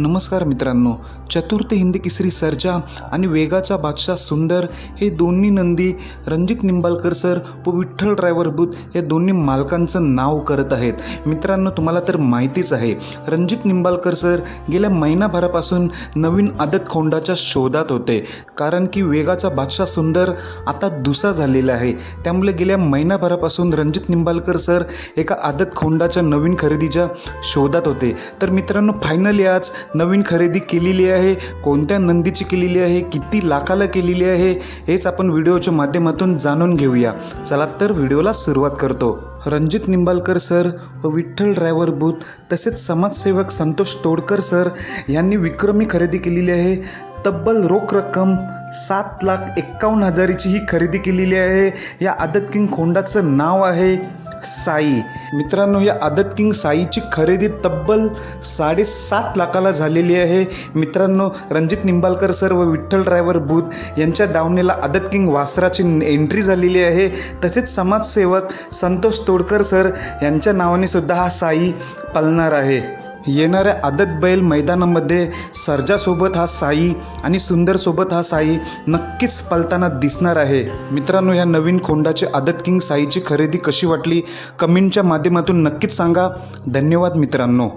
नमस्कार मित्रांनो. चतुर्थ हिंदी केसरी सर्जा आणि वेगाचा बादशाह सुंदर हे दोन्ही नंदी रणजित निंबाळकर सर व विठ्ठल ड्रायव्हर बुथ या दोन्ही मालकांचं नाव करत आहेत. मित्रांनो तुम्हाला तर माहितीच आहे रणजित निंबाळकर सर गेल्या महिनाभरापासून नवीन आदत खोंडाच्या शोधात होते. कारण की वेगाचा बादशाह सुंदर आता दुसा झालेला आहे. त्यामुळे गेल्या महिनाभरापासून रणजित निंबाळकर सर एका आदत खोंडाच्या नवीन खरेदीच्या शोधात होते. तर मित्रांनो फायनली आज नवीन खरेदी केलेली आहे कोणत्या नंदीची केलेली आहे किती लाखाला केलेली आहे हेच आपण व्हिडिओच्या माध्यमातून जाणून घेऊया. चला तर व्हिडिओला सुरुवात करतो. रणजित निंबाळकर सर व विठ्ठल ड्रायव्हर बूथ तसेच समाजसेवक संतोष तोडकर सर यांनी विक्रमी खरेदी केलेली आहे. तब्बल रोख रक्कम सात लाख एक्कावन्न हजारीची ही खरेदी केलेली आहे. या आदत किंग खोंडाचं नाव आहे. साई. मित्रांनो या आदत किंग साईची खरेदी तब्बल साडेसात लाखाला झालेली आहे. मित्रांनो रणजित निंबाळकर सर व विठ्ठल ड्रायव्हर बूथ यांच्या दावणीला आदत किंग वासराची एंट्री झालेली आहे. तसेच समाजसेवक संतोष तोडकर सर यांच्या नावाने सुद्धा हा साई पलणार आहे. येणाऱ्या आदत बैल मैदानामध्ये सर्जासोबत हा साई आणि सुंदरसोबत हा साई नक्कीच पलताना दिसणार आहे. मित्रांनो या नवीन खोंडाची आदत किंग साईची खरेदी कशी वाटली? कमेंटच्या माध्यमातून नक्कीच सांगा. धन्यवाद मित्रांनो.